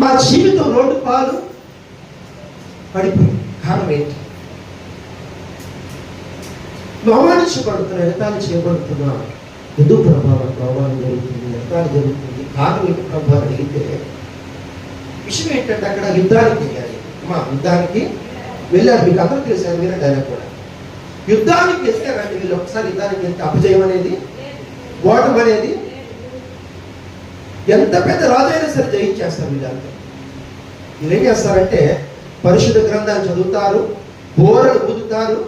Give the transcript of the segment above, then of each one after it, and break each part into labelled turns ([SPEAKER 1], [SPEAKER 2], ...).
[SPEAKER 1] మా జీవితం రోడ్డు పాలు పడిపోయింది. కారణం ఏంటి? నువ్వు అవమానించబడుతున్నా ఎగతాళి చేయబడుతున్నా. ఎందుకు ప్రభావం? అవమానం జరుగుతుంది ఎగతాళి జరుగుతుంది. కారణం ఏంటి ప్రభావం అడిగితే విషయం ఏంటంటే అక్కడ యుద్ధానికి వెళ్ళాలి. మా యుద్ధానికి వెళ్ళారు మీకు అందరూ తెలిసారు మీరు డైలాగ్ కూడా. యుద్ధానికి వెళ్తే రండి వీళ్ళు ఒకసారి యుద్ధానికి వెళ్తే అపజయం అనేది ఓటం అనేది ఎంత పెద్ద రాజైనా సరే జయించేస్తారు వీళ్ళంతా వీళ్ళు ఏం చేస్తారంటే పరిశుద్ధ గ్రంథాలు చదువుతారు బోరలు ఊదుతారు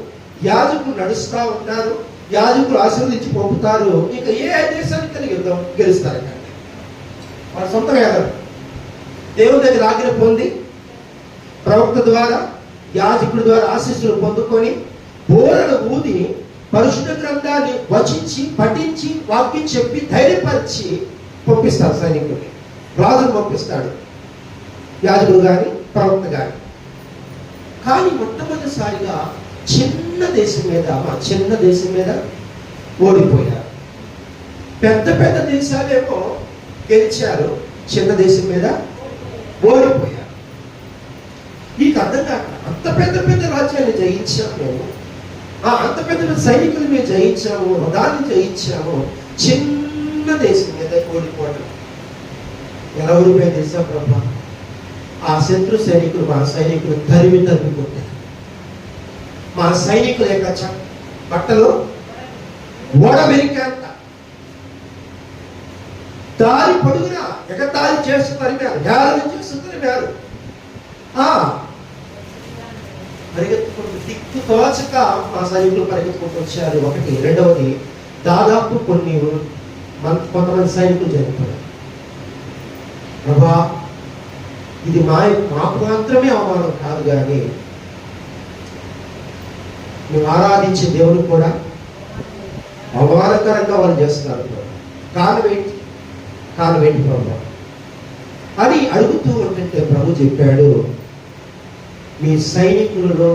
[SPEAKER 1] యాజకులు నడుస్తూ ఉంటారు యాజకులు ఆశీర్వదించి పంపుతారు ఇక ఏ దేశానికి కలిగి గెలుస్తారు ఇక్కడ వాళ్ళ సొంతంగా ఎదరు దేవుని దగ్గర ఆజ్ఞ పొంది ప్రవక్త ద్వారా యాజకుడి ద్వారా ఆశీస్సులు పొందుకొని బోరలు ఊది పరిశుద్ధ గ్రంథాన్ని వచించి పఠించి వాక్యం చెప్పి ధైర్యపరిచి పంపిస్తాడు సైనికుడిని రాజును పంపిస్తాడు. యాజకుడు కానీ ప్రవక్త కానీ కానీ మొట్టమొదటిసారిగా చిన్న దేశం మీద మా చిన్న దేశం మీద ఓడిపోయారు. పెద్ద పెద్ద దేశాలేమో గెలిచారు చిన్న దేశం మీద ఓడిపోయారు. నీకు అర్థం కాక అంత పెద్ద పెద్ద రాజ్యాన్ని జయించాము మేము. ఆ అంత పెద్ద పెద్ద సైనికులు మేము జయించాము దాన్ని జయించాము చిన్న దేశం మీద ఓడిపోవడం ఎలా పేరు తెలుసా ప్రభా. ఆ శత్రు సైనికులు మా సైనికులు తరిమి తరిమి కొట్టారు మా సైనికుల యొక్క చ- బట్టలు? ఓడబెరికేంత దారి పొడుగున ఎగతాళి చేస్తూ తరిమారు. హేళన చేస్తూ తరిమారు. ఆ, పరిగెత్తుకుంటూ దిక్కు తోచక మా సైనికులు పరిగెత్తుకుంటూ వచ్చారు. ఒకటి. రెండవది దాదాపు కొన్ని మన- కొంతమంది సైనికులు చనిపోయారు. ప్రభా ఇది మా మాకు మాత్రమే అవమానం కాదు కానీ మేము ఆరాధించే దేవుడు కూడా అవమానకరంగా వాళ్ళు చేస్తున్నారు ప్రభు. కారణం ఏంటి ఏంటి అని అడుగుతూ ఉంటుంటే ప్రభు చెప్పాడు మీ సైనికులలో